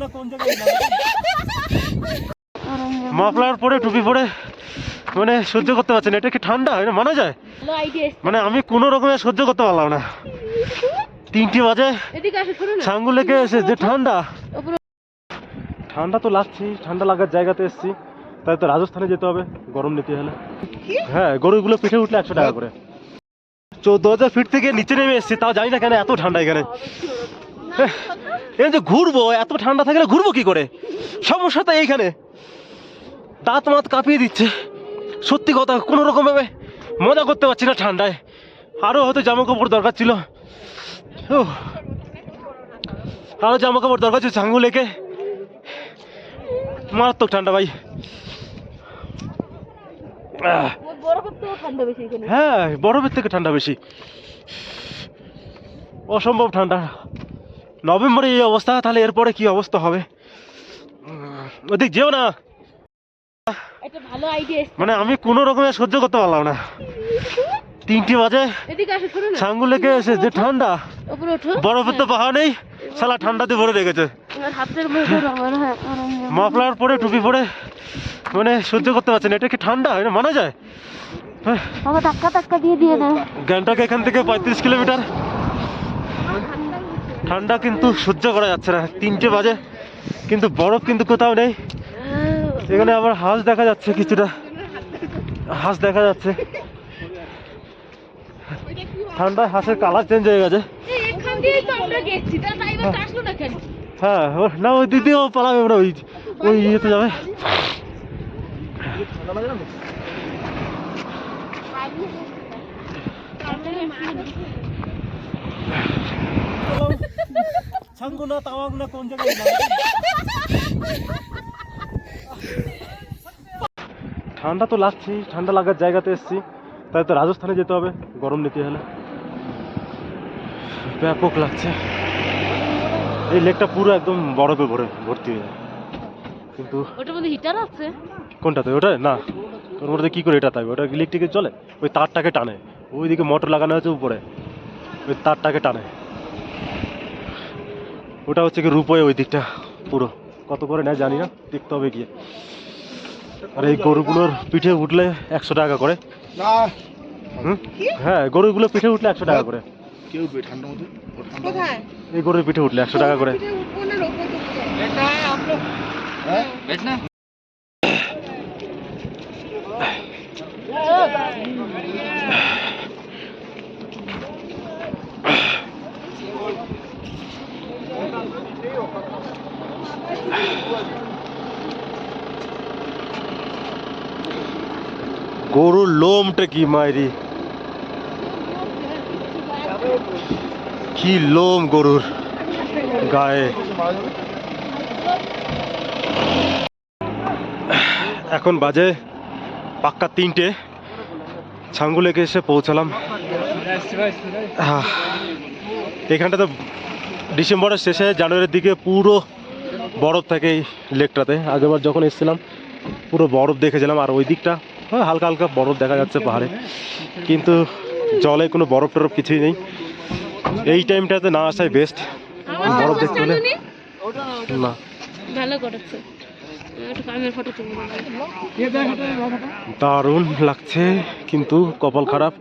না কোন জায়গায় মাফলার পরে টুপি পরে মানে সহ্য করতে পারছেন এটা কি ঠান্ডা? এটা মানা যায়? মানে আমি কোনো রকমে সহ্য করতে পারলাম না। তিনটি বাজে। সাঙ্গু লেগে এসে যে ঠান্ডা। ঠান্ডা তো লাগছে ঠান্ডা লাগার জায়গাতে এসেছি। তাই তো রাজস্থানে যেতে হবে গরম নিতে হলে। হ্যাঁ গরুগুলো পিঠে উঠলে একশো টাকা করে। চোদ্দ হাজার ফিট থেকে নিচে নেমে এসেছি তাও জানি না কেন এত ঠান্ডা এখানে। এই যে ঘুরবো এত ঠান্ডা থাকলে ঘুরবো কি করে? সমস্যা তো এইখানে। দাঁত মাত কাঁপিয়ে দিচ্ছে। সত্যি কথা কোনো রকম ভাবে মজা করতে পারছি না ঠান্ডায়। আরও হয়তো জামা কাপড় দরকার ছিল। আরও জামা কাপড় দরকার ছিল ছাঙ্গু লেকে। মারাত্মক ঠান্ডা ভাই। হ্যাঁ বরফের থেকে ঠান্ডা বেশি। অসম্ভব ঠান্ডা। নভেম্বরে এই অবস্থা তাহলে এরপরে কি অবস্থা হবে? ওদিক যেও না। মানে আমি কোনো রকমের সহ্য করতে পারলাম না। তিনটি বাজে। ছাঙ্গু লেগে এসে যে ঠান্ডা বরফের তো পাহাড় নেই সালা ঠান্ডাতে ভরে রেখেছে। হ্যাঁ মাফলার পরে টুপি পরে মানে সহ্য করতে পারছেন এটা কি ঠান্ডা? এটা মানা যায়? গ্যাংটক এখান থেকে পঁয়ত্রিশ কিলোমিটার। ঠান্ডা কিন্তু সহ্য করা যাচ্ছে না। তিনটে বাজে কিন্তু বরফ কিন্তু কোথাও নেই। এখানে আবার হাঁস দেখা যাচ্ছে কিছুটা। হাঁস দেখা যাচ্ছে। ঠান্ডায় হাঁসের কালার চেঞ্জ হয়ে গেছে। হ্যাঁ। ও- না ওই দিক দিয়েও পালাবে ওরা ওই ওই ইয়েতে যাবে। কোন জায়গায় ঠান্ডা তো লাগছে ঠান্ডা লাগার জায়গাতে এসেছি। তাই তো রাজস্থানে যেতে হবে গরম নিতে হলে ব্যাপক লাগছে। এই লেকটা পুরো একদম বরফে ভরে ভর্তি হয়ে যায়। কিন্তু ওটার মধ্যে হিটার আছে? কোনটাতে ওটা? না। ওর মধ্যে কি করে এটা থাকবে? ওটা ইলেকট্রিকে চলে? ওই তারটাকে টানে। ওইদিকে মোটর লাগানো আছে উপরে। ওই তারটাকে টানে। ওটা হচ্ছে কি রূপয়ে ওই দিকটা পুরো। কত করে নেয় জানি না দেখতে হবে গিয়ে। আর এই গরুগুলোর পিঠে উঠলে একশো টাকা করে। হুম? হ্যাঁ গরুগুলো পিঠে উঠলে একশো টাকা করে। কেউ মধ্যে এই গরুর পিঠে উঠলে একশো টাকা করে। গরুর লোমটা কি মাইরি? কি লোম গরুর গায়ে? এখন বাজে পাক্কা তিনটে। ছাঙ্গুলেকে এসে পৌঁছালাম। এখানটা তো ডিসেম্বরের শেষে, জানুয়ারির দিকে পুরো বরফ থাকে এই লেকটাতে। আগেবার যখন এসেছিলাম, পুরো বরফ দেখেছিলাম আর ওই দিকটা। হালকা হালকা বরফ দেখা যাচ্ছে পাহাড়ে। কিন্তু জলে কোনো বরফ টরফ কিছুই নেই। এই টাইমটাতে না আসাই বেস্ট বরফ দেখতে হলে না? ভালো করেছে। দারুণ লাগছে কিন্তু কপাল খারাপ।